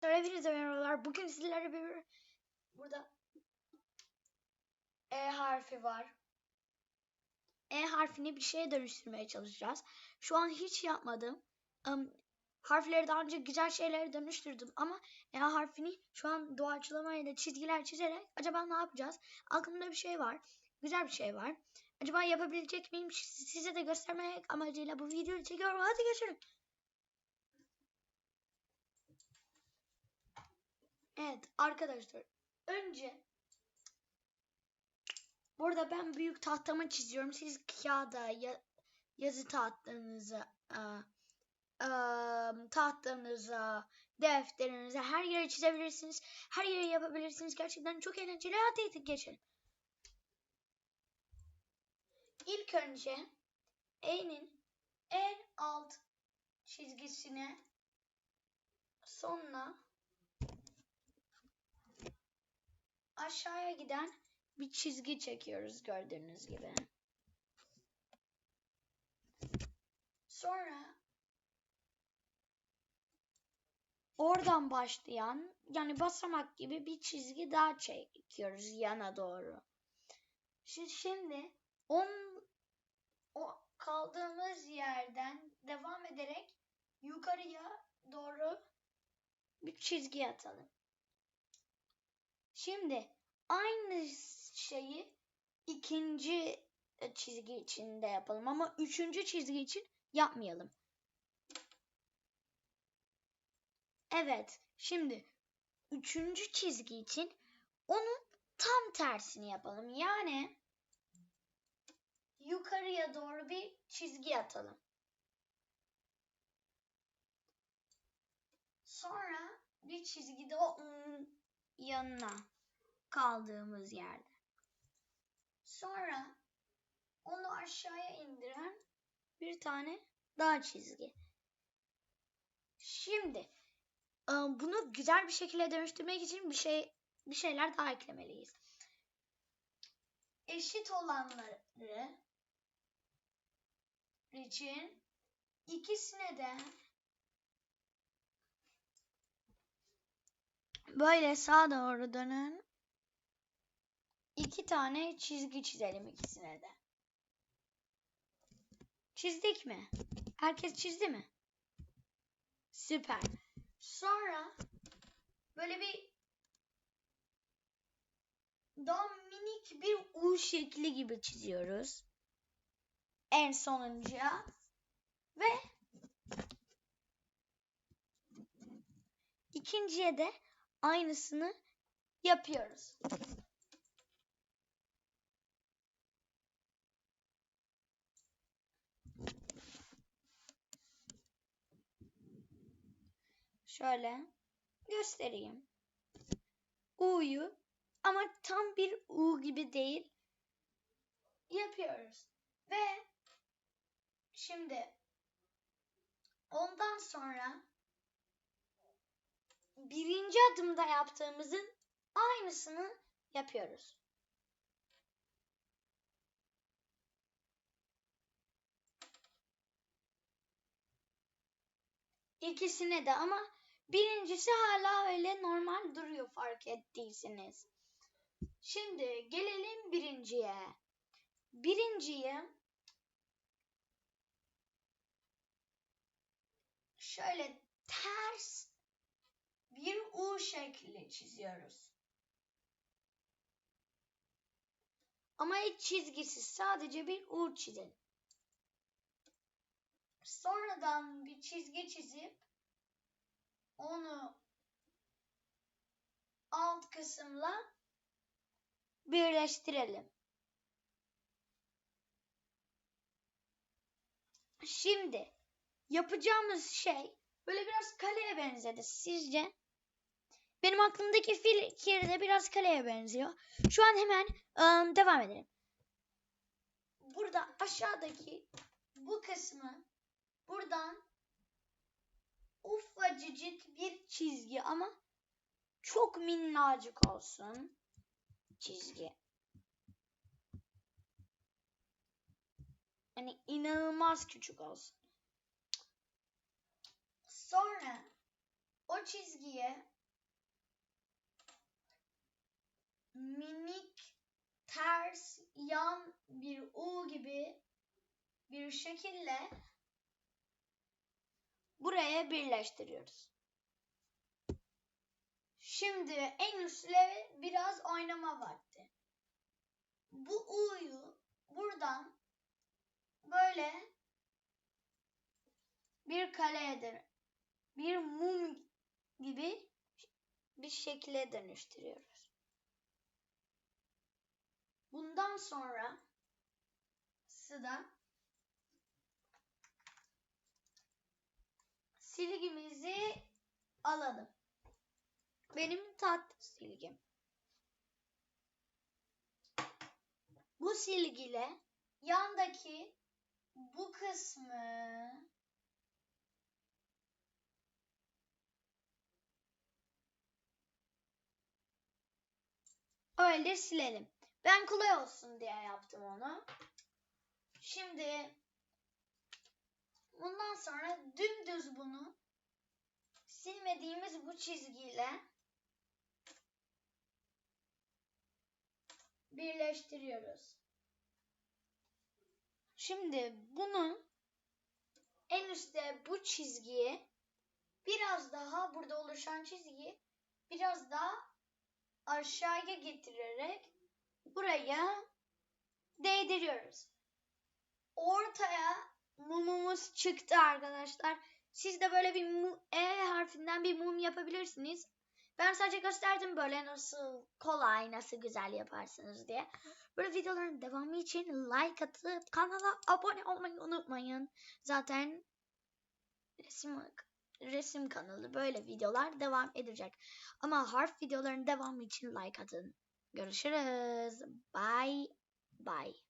Hepinize merhabalar. Bugün sizlerle bir burada E harfi var. E harfini bir şeye dönüştürmeye çalışacağız. Şu an hiç yapmadım. Am, harfleri daha önce güzel şeylere dönüştürdüm ama E harfini şu an doğaçlamayla çizgiler çizerek acaba ne yapacağız? Aklımda bir şey var. Güzel bir şey var. Acaba yapabilecek miyim? Size de göstermek amacıyla bu videoyu çekiyorum. Hadi geçelim. Evet arkadaşlar önce burada ben büyük tahtamı çiziyorum. Siz kağıda ya, yazı tahtanıza aa, tahtanıza defterinize her yere çizebilirsiniz. Her yere yapabilirsiniz. Gerçekten çok eğlenceli. Hadi geçelim. İlk önce E'nin en alt çizgisine sonra aşağıya giden bir çizgi çekiyoruz gördüğünüz gibi. Sonra oradan başlayan yani basamak gibi bir çizgi daha çekiyoruz yana doğru. Şimdi, on, o kaldığımız yerden devam ederek yukarıya doğru bir çizgi atalım. Şimdi aynı şeyi ikinci e, çizgi içinde yapalım ama üçüncü çizgi için yapmayalım. Evet, şimdi üçüncü çizgi için onun tam tersini yapalım. Yani yukarıya doğru bir çizgi atalım. Sonra bir çizgi de onun yanına kaldığımız yerde. Sonra onu aşağıya indiren bir tane daha çizgi. Şimdi e, bunu güzel bir şekilde dönüştürmek için bir şey bir şeyler daha eklemeliyiz. Eşit olanları için ikisine de Böyle sağa doğru dönün. İki tane çizgi çizelim ikisine de. Çizdik mi? Herkes çizdi mi? Süper. Sonra böyle bir daha minik bir U şekli gibi çiziyoruz. En sonuncuya. Ve ikinciye de aynısını yapıyoruz. Şöyle göstereyim. U'yu ama tam bir U gibi değil yapıyoruz. Ve şimdi ondan sonra birinci adımda yaptığımızın aynısını yapıyoruz. İkisine de ama birincisi hala öyle normal duruyor fark ettiyseniz. Şimdi gelelim birinciye. Birinciye şöyle ters şekli çiziyoruz. Ama hiç çizgisiz sadece bir U çizelim. Sonradan bir çizgi çizip onu alt kısımla birleştirelim. Şimdi yapacağımız şey böyle biraz kaleye benzedi. Sizce? Benim aklımdaki fikir de biraz kaleye benziyor. Şu an hemen ıı, devam edelim. Burada aşağıdaki bu kısmı buradan ufacıcık bir çizgi ama çok minnacık olsun çizgi. Yani inanılmaz küçük olsun. Sonra o çizgiye minik ters yan bir U gibi bir şekilde buraya birleştiriyoruz. Şimdi en üstle biraz oynama vakti. Bu U'yu buradan böyle bir kaleye dön bir mum gibi bir şekle dönüştürüyoruz. Sonra sıra silgimizi alalım. Benim tat silgim. Bu silgiyle yandaki bu kısmı öyle silelim. Ben kolay olsun diye yaptım onu. Şimdi bundan sonra dümdüz bunu silmediğimiz bu çizgiyle birleştiriyoruz. Şimdi bunu en üstte bu çizgiyi biraz daha burada oluşan çizgiyi biraz daha aşağıya getirerek buraya değdiriyoruz. Ortaya mumumuz çıktı arkadaşlar. Siz de böyle bir mu- E harfinden bir mum yapabilirsiniz. Ben sadece gösterdim böyle nasıl kolay, nasıl güzel yaparsınız diye. Böyle videoların devamı için like atıp kanala abone olmayı unutmayın. Zaten resim resim kanalı böyle videolar devam edecek. Ama harf videoların devamı için like atın. Görüşürüz. Bye bye.